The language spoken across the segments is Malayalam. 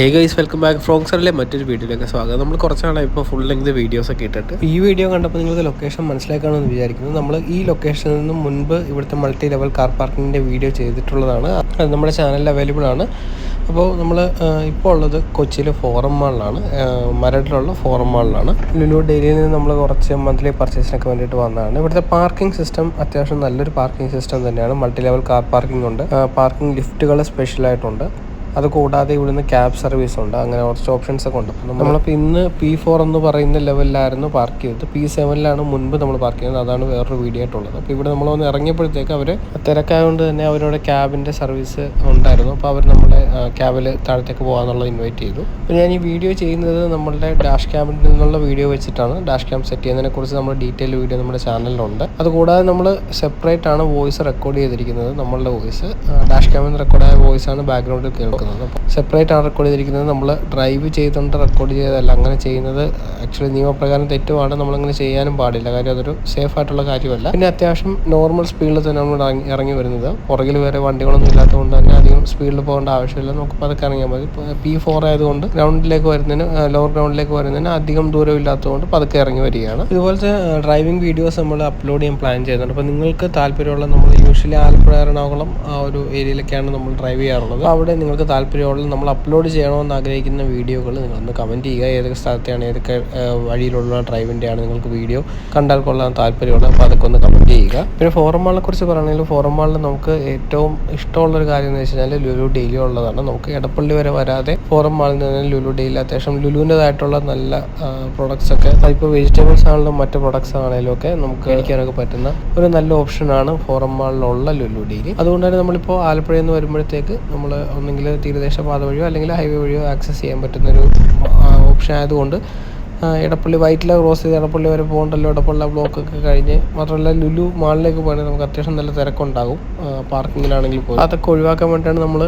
ഹേ ഗൈസ് വെൽക്കം ബാക്ക് ഫ്രോങ്സറിലെ മറ്റൊരു വീഡിയോയിലേക്ക് സ്വാഗതം. നമ്മൾ കുറച്ച് നാളായി ഇപ്പോൾ ഫുൾ ലെങ്ത് വീഡിയോസ് ഒക്കെ ഇട്ടിട്ട്. ഈ വീഡിയോ കണ്ടപ്പോൾ നിങ്ങൾക്ക് ലൊക്കേഷൻ മനസ്സിലാക്കാമെന്ന് വിചാരിക്കുന്നു. നമ്മൾ ഈ ലൊക്കേഷനിൽ നിന്നും മുൻപ് ഇവിടുത്തെ മൾട്ടി ലെവൽ കാർ പാർക്കിങ്ങിന്റെ വീഡിയോ ചെയ്തിട്ടുള്ളതാണ്. അത് നമ്മുടെ ചാനലിൽ അവൈലബിൾ ആണ്. അപ്പോൾ നമ്മൾ ഇപ്പോൾ ഉള്ളത് കൊച്ചിയിലെ ഫോറം മാളിലാണ് മരടിലുള്ള ഫോറം മാളിലാണ് ലുലു ഡെയിലിയിൽ നിന്ന് നമ്മൾ കുറച്ച് മന്ത്ലി പർച്ചേസിനൊക്കെ വേണ്ടിയിട്ട് വന്നതാണ്. ഇവിടുത്തെ പാർക്കിംഗ് സിസ്റ്റം അത്യാവശ്യം നല്ലൊരു പാർക്കിംഗ് സിസ്റ്റം തന്നെയാണ്. മൾട്ടി ലെവൽ കാർ പാർക്കിംഗ് ഉണ്ട് പാർക്കിംഗ് ലിഫ്റ്റുകൾ സ്പെഷ്യലായിട്ടുണ്ട് അത് കൂടാതെ ഇവിടുന്ന് ക്യാബ് സർവീസ് ഉണ്ട്. അങ്ങനെ കുറച്ച് ഓപ്ഷൻസ് ഒക്കെ ഉണ്ട്. നമ്മളിപ്പോൾ ഇന്ന് പി ഫോർ എന്ന് പറയുന്ന ലെവലിലായിരുന്നു പാർക്ക് ചെയ്തത്. പി സെവനിലാണ് മുൻപ് നമ്മൾ പാർക്ക് ചെയ്യുന്നത് അതാണ് വേറൊരു വീഡിയോ ആയിട്ടുള്ളത്. അപ്പോൾ ഇവിടെ നമ്മൾ ഒന്ന് ഇറങ്ങിയപ്പോഴത്തേക്ക് അവർ തിരക്കായതുകൊണ്ട് തന്നെ അവരുടെ ക്യാബിന്റെ സർവീസ് ഉണ്ടായിരുന്നു. അപ്പോൾ അവർ നമ്മളെ ക്യാബിൽ താഴത്തേക്ക് പോകാമെന്നുള്ളത് ഇൻവൈറ്റ് ചെയ്തു. അപ്പോൾ ഞാൻ ഈ വീഡിയോ ചെയ്യുന്നത് നമ്മളുടെ ഡാഷ് ക്യാബിൽ നിന്നുള്ള വീഡിയോ വെച്ചിട്ടാണ്. ഡാഷ് ക്യാം സെറ്റ് ചെയ്യുന്നതിനെ കുറിച്ച് നമ്മൾ ഡീറ്റെയിൽ വീഡിയോ നമ്മുടെ ചാനലിലുണ്ട് അതുകൂടാതെ നമ്മൾ സെപ്പറേറ്റ് ആണ് വോയിസ് റെക്കോർഡ് ചെയ്തിരിക്കുന്നത് നമ്മളുടെ വോയിസ് ഡാഷ് ക്യാമിൽ നിന്ന് റെക്കോർഡായ വോയിസ് ആണ് ബാക്ക്ഗ്രൗണ്ടിൽ കേൾക്കുന്നത്. അപ്പോൾ സെപ്പറേറ്റ് ആണ് റെക്കോർഡ് ചെയ്തിരിക്കുന്നത്. നമ്മൾ ഡ്രൈവ് ചെയ്തുകൊണ്ട് റെക്കോർഡ് ചെയ്തതല്ല അങ്ങനെ ചെയ്യുന്നത്. ആക്ച്വലി നിയമപ്രകാരം തെറ്റുമാണ് നമ്മളങ്ങനെ ചെയ്യാനും പാടില്ല. കാര്യം അതൊരു സേഫ് ആയിട്ടുള്ള കാര്യമല്ല. പിന്നെ അത്യാവശ്യം നോർമൽ സ്പീഡിൽ തന്നെ നമ്മൾ ഇറങ്ങി ഇറങ്ങി വരുന്നത്. പുറകിൽ വേറെ വണ്ടികളൊന്നും ഇല്ലാത്തതുകൊണ്ട് തന്നെ അധികം സ്പീഡിൽ പോകേണ്ട ആവശ്യമില്ല. നമുക്ക് പതുക്കെ ഇറങ്ങിയാൽ മതി. പി ഫോർ ആയതുകൊണ്ട് ഗ്രൗണ്ടിലേക്ക് വരുന്നതിന് ലോവർ ഗ്രൗണ്ടിലേക്ക് വരുന്നതിന് അധികം ദൂരം ഇല്ലാത്തതുകൊണ്ട് പതുക്കെ ഇറങ്ങി വരികയാണ്. ഇതുപോലത്തെ ഡ്രൈവിംഗ് വീഡിയോസ് നമ്മൾ അപ്ലോഡ് ചെയ്യാൻ പ്ലാൻ ചെയ്യുന്നുണ്ട്. അപ്പോൾ നിങ്ങൾക്ക് താല്പര്യമുള്ള നമ്മൾ യൂഷ്വലി ആലപ്പുഴ എറണാകുളം ആ ഒരു ഏരിയയിലൊക്കെയാണ് നമ്മൾ ഡ്രൈവ് ചെയ്യാറുള്ളത്. അവിടെ നിങ്ങൾക്ക് താല്പര്യമുള്ള നമ്മൾ അപ്ലോഡ് ചെയ്യണമെന്ന് ആഗ്രഹിക്കുന്ന വീഡിയോകൾ നിങ്ങളൊന്ന് കമന്റ് ചെയ്യുക. ഏതൊക്കെ സ്ഥലത്തെയാണ് ഏതൊക്കെ വഴിയിലുള്ള ഡ്രൈവിന്റെയാണ് നിങ്ങൾക്ക് വീഡിയോ കണ്ടാൽ കൊള്ളാൻ താല്പര്യമുള്ളത്. അപ്പോൾ അതൊക്കെ ഒന്ന് കമന്റ് ചെയ്യുക. പിന്നെ ഫോറം മാളിനെ കുറിച്ച് പറയുകയാണെങ്കിൽ ഫോറം മാളിൽ നമുക്ക് ഏറ്റവും ഇഷ്ടമുള്ളൊരു കാര്യം എന്ന് വെച്ച് കഴിഞ്ഞാൽ ലുലു ഡെയിലി ഉള്ളതാണ്. നമുക്ക് എടപ്പള്ളി വരെ വരാതെ ഫോറം മാളിൽ നിന്ന് ലുലു ഡെയിലി അത്യാവശ്യം ലുലുവിന്റെതായിട്ടുള്ള നല്ല പ്രോഡക്ട്സ് ഒക്കെ ഇപ്പോൾ വെജിറ്റബിൾസ് ആണെങ്കിലും മറ്റ് പ്രൊഡക്ട്സ് ആണെങ്കിലും ഒക്കെ നമുക്ക് കഴിക്കാനൊക്കെ പറ്റുന്ന ഒരു നല്ല ഓപ്ഷനാണ് ഫോറം മാളിലുള്ള ലുലു ഡെയിലി. അതുകൊണ്ട് തന്നെ നമ്മളിപ്പോൾ ആലപ്പുഴയിൽ നിന്ന് വരുമ്പോഴത്തേക്ക് നമ്മൾ ഒന്നെങ്കിൽ തീരദേശ പാത വഴിയോ അല്ലെങ്കിൽ ഹൈവേ വഴിയോ ആക്സസ് ചെയ്യാൻ പറ്റുന്നൊരു ഓപ്ഷൻ ആയതുകൊണ്ട് ഇടപ്പള്ളി വൈറ്റില ക്രോസ് ചെയ്ത് ഇടപ്പള്ളി വരെ പോകണ്ടല്ലോ ഇടപ്പള്ള ബ്ലോക്ക് ഒക്കെ കഴിഞ്ഞ് മാത്രമല്ല ലുലു മാളിലേക്ക് പോകണമെങ്കിൽ നമുക്ക് അത്യാവശ്യം നല്ല തിരക്കുണ്ടാകും. പാർക്കിങ്ങിലാണെങ്കിൽ പോലും. അതൊക്കെ ഒഴിവാക്കാൻ വേണ്ടിയിട്ടാണ് നമ്മൾ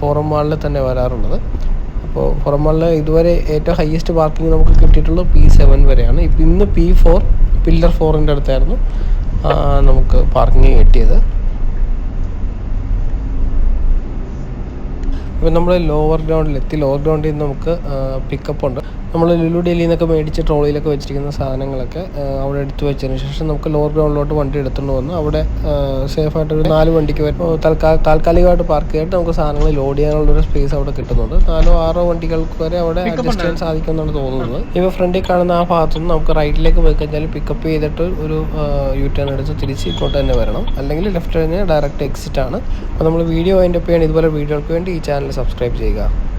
ഫോറം മാളിൽ തന്നെ വരാറുള്ളത്. അപ്പോൾ ഫോറം മാളിൽ ഇതുവരെ ഏറ്റവും ഹയസ്റ്റ് പാർക്കിംഗ് നമുക്ക് കിട്ടിയിട്ടുള്ളത് പി സെവൻ വരെയാണ്. ഇപ്പം ഇന്ന് പി ഫോർ പില്ലർ ഫോറിന്റെ അടുത്തായിരുന്നു നമുക്ക് പാർക്കിംഗ് കിട്ടിയത്. ഇപ്പം നമ്മൾ ലോവർ ഗ്രൗണ്ടിൽ എത്തി ലോവർ ഗ്രൗണ്ടിൽ നിന്ന് നമുക്ക് പിക്കപ്പ് ഉണ്ട്. നമ്മൾ ലുലു ഡൽഹിയിൽ നിന്നൊക്കെ മേടിച്ച് ട്രോളിയിലൊക്കെ വെച്ചിരിക്കുന്ന സാധനങ്ങളൊക്കെ അവിടെ എടുത്തു വെച്ചതിന് ശേഷം നമുക്ക് ലോവർ ഗ്രൗണ്ടിലോട്ട് വണ്ടി എടുത്തുകൊണ്ട് വന്ന് അവിടെ സേഫായിട്ട് ഒരു നാല് വണ്ടിക്ക് വരും തൽക്കാല താൽക്കാലികമായിട്ട് പാർക്ക് ചെയ്തിട്ട് നമുക്ക് സാധനങ്ങൾ ലോഡ് ചെയ്യാനുള്ള ഒരു സ്പേസ് അവിടെ കിട്ടുന്നുണ്ട്. നാലോ ആറോ വണ്ടികൾക്ക് വരെ അവിടെ അഡ്ജസ്റ്റ് ചെയ്യാൻ സാധിക്കുമെന്നാണ് തോന്നുന്നത്. ഇപ്പോൾ ഫ്രണ്ടിൽ കാണുന്ന ആ ഭാഗത്തുനിന്ന് നമുക്ക് റൈറ്റിലേക്ക് പോയി കഴിഞ്ഞാൽ പിക്കപ്പ് ചെയ്തിട്ട് ഒരു യു ടേൺ എടുത്ത് തിരിച്ച് ഇങ്ങോട്ട് തന്നെ വരണം. അല്ലെങ്കിൽ ലെഫ്റ്റ് കഴിഞ്ഞാൽ ഡയറക്റ്റ് എക്സിറ്റ് ആണ്. അപ്പോൾ നമ്മൾ വീഡിയോ അതിന്റെ പേയാണ് ഇതുപോലെ വീഡിയോകൾക്ക് വേണ്ടി ഈ സബ്സ്ക്രൈബ് ചെയ്യുക.